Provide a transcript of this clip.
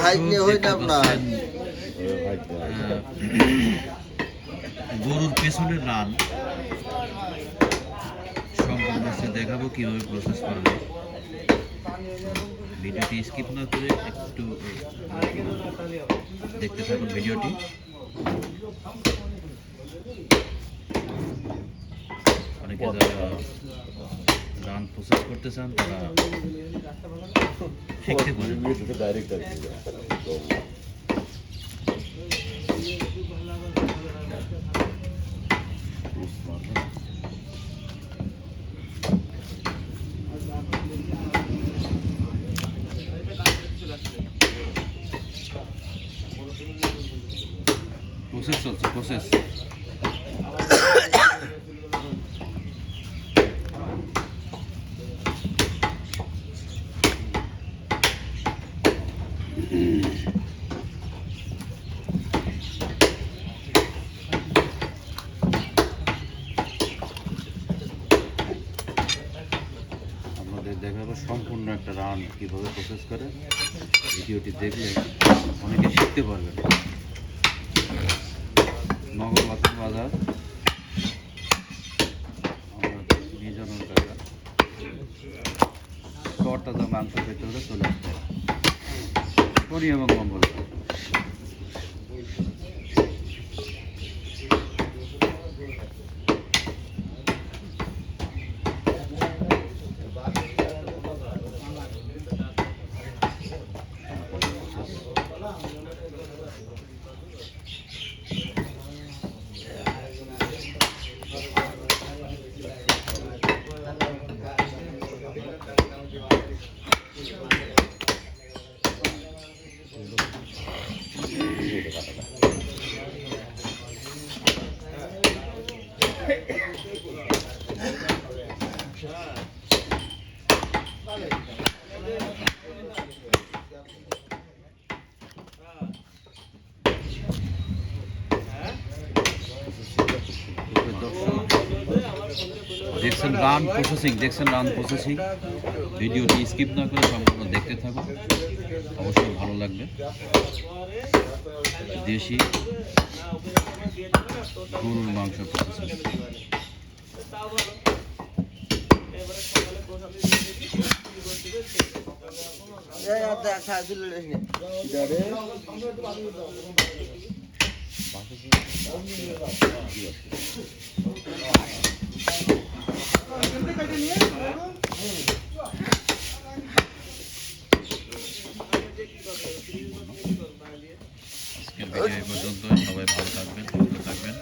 ভাই নিয়ে না। গরুর পেছনের রান। সম্পূর্ণ সে দেখাবো কীভাবে প্রসেস করা যায়। ভিডিওটি স্কিপ না করে একটু দেখতে থাকুন ভিডিওটি। অনেকে যারা রান প্রসেস করতে চান তারা প্রসেস চলছে প্রসেস আপনাদের দেখাবো সম্পূর্ণ একটা রান কীভাবে প্রসেস করে। ভিডিওটি দেখলে অনেকে শিখতে পারবেন নগর বাজার আমাদের নির্জনের টাকা তরতাজা মাংস পেতে হলে চলে আসতে করি এবং কম্বল দর্শক দেখছেন রান প্রসেসিং দেখছেন রান প্রসেসিং ভিডিওটি স্কিপ না করে সম্পূর্ণ দেখতে থাকুন। অবশ্যই ভালো লাগবে। দেশি গরুর মাংস প্রসেসিং আজকের ভিডিও এই পর্যন্ত সবাই ভালো থাকবেন সুস্থ থাকবেন